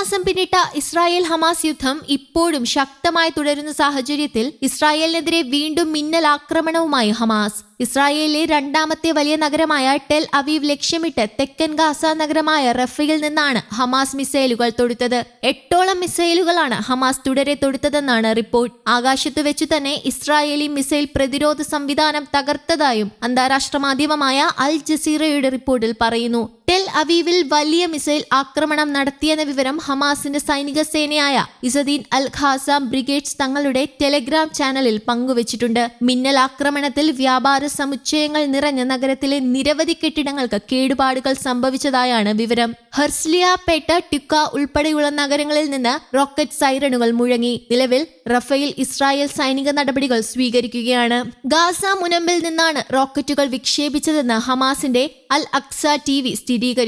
മാസം പിന്നിട്ട Israel Hamas യുദ്ധം ഇപ്പോഴും ശക്തമായി തുടരുന്ന സാഹചര്യത്തിൽ ഇസ്രായേലിനെതിരെ വീണ്ടും മിന്നൽ ആക്രമണവുമായി ഹമാസ്. ഇസ്രായേലിലെ രണ്ടാമത്തെ വലിയ നഗരമായ ടെൽ അവീവ് ലക്ഷ്യമിട്ട് തെക്കൻ ഗാസ നഗരമായ റഫയിൽ നിന്നാണ് ഹമാസ് മിസൈലുകൾ തൊടുത്തത്. എട്ടോളം മിസൈലുകളാണ് ഹമാസ് തുടരെ തൊടുത്തതെന്നാണ് റിപ്പോർട്ട്. ആകാശത്ത് വെച്ചു തന്നെ ഇസ്രായേലി മിസൈൽ പ്രതിരോധ സംവിധാനം തകർത്തതായും അന്താരാഷ്ട്ര മാധ്യമമായ അൽ ജസീറയുടെ റിപ്പോർട്ടിൽ പറയുന്നു. അവീവിൽ വലിയ മിസൈൽ ആക്രമണം നടത്തിയെന്ന വിവരം ഹമാസിന്റെ സൈനിക സേനയായ ഇസദീൻ അൽ ഖാസാം ബ്രിഗേഡ്സ് തങ്ങളുടെ ടെലഗ്രാം ചാനലിൽ പങ്കുവച്ചിട്ടുണ്ട്. മിന്നൽ ആക്രമണത്തിൽ വ്യാപാര സമുച്ചയങ്ങൾ നിറഞ്ഞ നഗരത്തിലെ നിരവധി കെട്ടിടങ്ങൾക്ക് കേടുപാടുകൾ സംഭവിച്ചതായാണ് വിവരം. ഹെർസ്ലിയ പേട്ട ടിക്ക ഉൾപ്പെടെയുള്ള നഗരങ്ങളിൽ നിന്ന് റോക്കറ്റ് സൈറണുകൾ മുഴങ്ങി. നിലവിൽ റഫേൽ ഇസ്രായേൽ സൈനിക നടപടികൾ സ്വീകരിക്കുകയാണ്. ഗാസ മുനമ്പിൽ നിന്നാണ് റോക്കറ്റുകൾ വിക്ഷേപിച്ചതെന്ന് ഹമാസിന്റെ അൽ അക്സ ടി വി സ്ഥിരീകരിച്ചു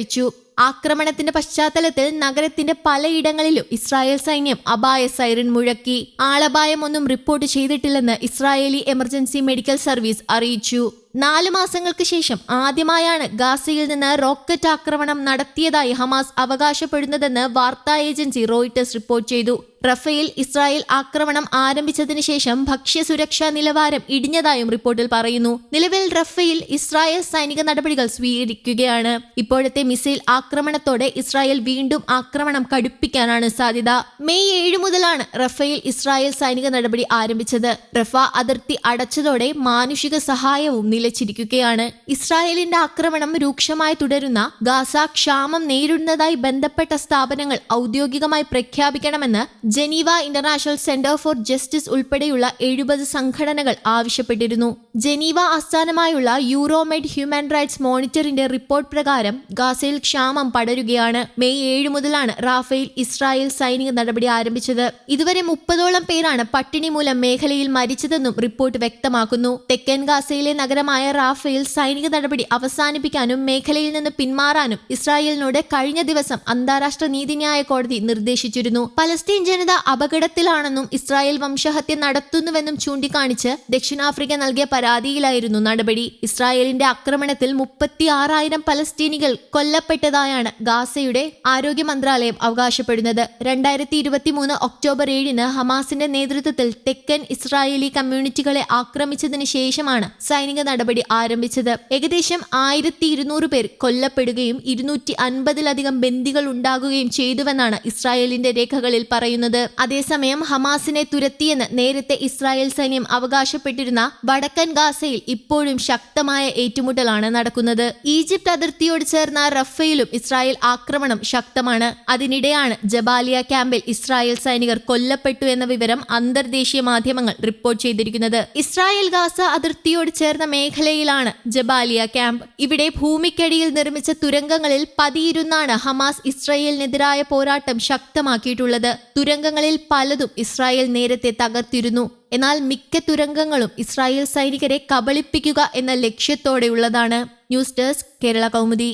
ആക്രമണത്തിന്റെ പശ്ചാത്തലത്തിൽ നഗരത്തിന്റെ പലയിടങ്ങളിലും ഇസ്രായേൽ സൈന്യം അപായ സൈറൻ മുഴക്കി. ആളപായമൊന്നും റിപ്പോർട്ട് ചെയ്തിട്ടില്ലെന്ന് ഇസ്രായേലി എമർജൻസി മെഡിക്കൽ സർവീസ് അറിയിച്ചു. നാലു മാസങ്ങൾക്ക് ശേഷം ആദ്യമായാണ് ഗാസയിൽ നിന്ന് റോക്കറ്റ് ആക്രമണം നടത്തിയതായി ഹമാസ് അവകാശപ്പെടുന്നതെന്ന് വാർത്താ ഏജൻസി റോയിട്ടേഴ്സ് റിപ്പോർട്ട് ചെയ്തു. റഫേൽ ഇസ്രായേൽ ആക്രമണം ആരംഭിച്ചതിന് ശേഷം ഭക്ഷ്യസുരക്ഷാ നിലവാരം ഇടിഞ്ഞതായും റിപ്പോർട്ടിൽ പറയുന്നു. നിലവിൽ റഫേൽ ഇസ്രായേൽ സൈനിക നടപടികൾ സ്വീകരിക്കുകയാണ്. ഇപ്പോഴത്തെ മിസൈൽ ആക്രമണത്തോടെ ഇസ്രായേൽ വീണ്ടും ആക്രമണം കടുപ്പിക്കാനാണ് സാധ്യത. മെയ് ഏഴ് മുതലാണ് റഫേൽ ഇസ്രായേൽ സൈനിക നടപടി ആരംഭിച്ചത്. റഫ അതിർത്തി അടച്ചതോടെ മാനുഷിക സഹായവും നിലച്ചിരിക്കുകയാണ്. ഇസ്രായേലിന്റെ ആക്രമണം രൂക്ഷമായി തുടരുന്ന ഗാസ ക്ഷാമം നേരിടുന്നതായി ബന്ധപ്പെട്ട സ്ഥാപനങ്ങൾ ഔദ്യോഗികമായി പ്രഖ്യാപിക്കണമെന്ന് Geneva international centre for justice ഉൾപ്പെടെയുള്ള എഴുപത് സംഘടനകൾ ആവശ്യപ്പെട്ടിരുന്നു. ജനീവ ആസ്ഥാനമായുള്ള യൂറോമെഡ് ഹ്യൂമൻ റൈറ്റ്സ് മോണിറ്ററിന്റെ റിപ്പോർട്ട് പ്രകാരം ഗാസയിൽ ക്ഷാമം പടരുകയാണ്. മെയ് ഏഴ് മുതലാണ് റാഫേൽ ഇസ്രായേൽ സൈനിക നടപടി ആരംഭിച്ചത്. ഇതുവരെ മുപ്പതോളം പേരാണ് പട്ടിണി മൂലം മേഖലയിൽ മരിച്ചതെന്നും റിപ്പോർട്ട് വ്യക്തമാക്കുന്നു. തെക്കൻ ഗാസയിലെ നഗരമായ റാഫേൽ സൈനിക നടപടി അവസാനിപ്പിക്കാനും മേഖലയിൽ നിന്ന് പിന്മാറാനും ഇസ്രായേലിനോട് കഴിഞ്ഞ ദിവസം അന്താരാഷ്ട്ര നീതിന്യായ കോടതി നിർദ്ദേശിച്ചിരുന്നു. പലസ്തീൻ ജനത അപകടത്തിലാണെന്നും ഇസ്രായേൽ വംശഹത്യ നടത്തുന്നുവെന്നും ചൂണ്ടിക്കാണിച്ച് ദക്ഷിണാഫ്രിക്ക നൽകിയ പരാതിയിലായിരുന്നു നടപടി. ഇസ്രായേലിന്റെ ആക്രമണത്തിൽ മുപ്പത്തി ആറായിരം പലസ്തീനികൾ കൊല്ലപ്പെട്ടതായാണ് ഗാസയുടെ ആരോഗ്യ മന്ത്രാലയം അവകാശപ്പെടുന്നത്. രണ്ടായിരത്തി ഇരുപത്തിമൂന്ന് ഒക്ടോബർ ഏഴിന് ഹമാസിന്റെ നേതൃത്വത്തിൽ തെക്കൻ ഇസ്രായേലി കമ്മ്യൂണിറ്റികളെ ആക്രമിച്ചതിന് ശേഷമാണ് സൈനിക നടപടി ആരംഭിച്ചത്. ഏകദേശം ആയിരത്തി ഇരുന്നൂറ് പേർ കൊല്ലപ്പെടുകയും ഇരുന്നൂറ്റി അൻപതിലധികം ബന്ദികൾ ഉണ്ടാകുകയും ചെയ്തുവെന്നാണ് ഇസ്രായേലിന്റെ രേഖകളിൽ പറയുന്നത്. അതേസമയം ഹമാസിനെ തുരത്തിയെന്ന് നേരത്തെ ഇസ്രായേൽ സൈന്യം അവകാശപ്പെട്ടിരുന്ന വടക്കൻ ഗാസയിൽ ഇപ്പോഴും ശക്തമായ ഏറ്റുമുട്ടലാണ് നടക്കുന്നത്. ഈജിപ്ത് അതിർത്തിയോട് ചേർന്ന റഫയിലും ഇസ്രായേൽ ആക്രമണം ശക്തമാണ്. അതിനിടെയാണ് ജബാലിയ ക്യാമ്പിൽ ഇസ്രായേൽ സൈനികർ കൊല്ലപ്പെട്ടു എന്ന വിവരം അന്തർദേശീയ മാധ്യമങ്ങൾ റിപ്പോർട്ട് ചെയ്തിരിക്കുന്നത്. ഇസ്രായേൽ ഗാസ അതിർത്തിയോട് ചേർന്ന മേഖലയിലാണ് ജബാലിയ ക്യാമ്പ്. ഇവിടെ ഭൂമിക്കടിയിൽ നിർമ്മിച്ച തുരങ്കങ്ങളിൽ പതിയിരുന്നാണ് ഹമാസ് ഇസ്രായേലിനെതിരായ പോരാട്ടം ശക്തമാക്കിയിട്ടുള്ളത്. തുരങ്കങ്ങളിൽ പലതും ഇസ്രായേൽ നേരത്തെ തകർത്തിരുന്നു. എന്നാൽ മിക്ക തുരങ്കങ്ങളും ഇസ്രായേൽ സൈനികരെ കബളിപ്പിക്കുക എന്ന ലക്ഷ്യത്തോടെയുള്ളതാണ് ന്യൂസ് ഡെസ്ക് കേരള കൗമുദി.